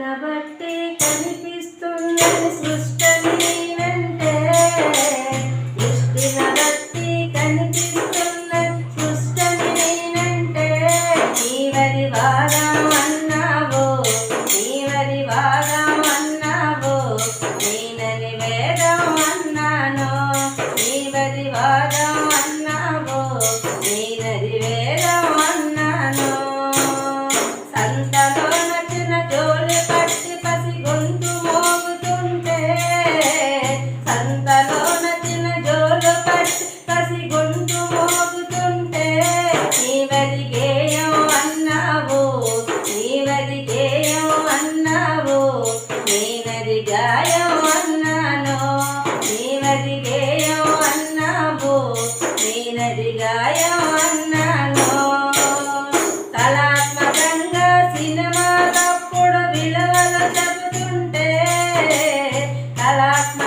బట్టే కనిపిస్తున్నది సృష్టని వెంటే. దృష్టిన బట్టి కనిపిస్తున్న సృష్టని వెంటే. నీవరి వారం అన్నావో నీవరి వారం అన్నావో నేనని వేదం అన్నాను నీవరి వారం బుగ్గలోన చిన్న జోలు కట్టి కసి గుంటు మోగుతుంటే నీవది గేయం అన్నావు నీవది గేయం అన్నావు నీవది గాయం అన్నాను నీవది గేయం అన్నావు నీనది గాయం అన్నాను. కళాత్మకంగా సినిమా తప్పుడు విలువలు చెబుతుంటే కళాత్మ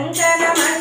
Kunjana Mani.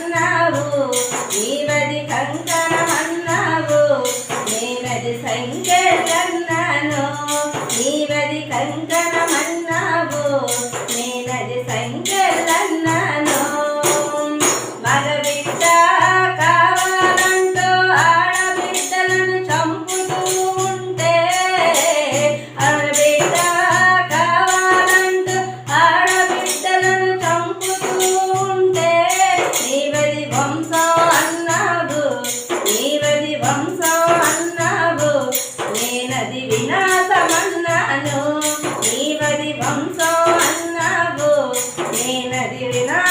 மேனதில் நான்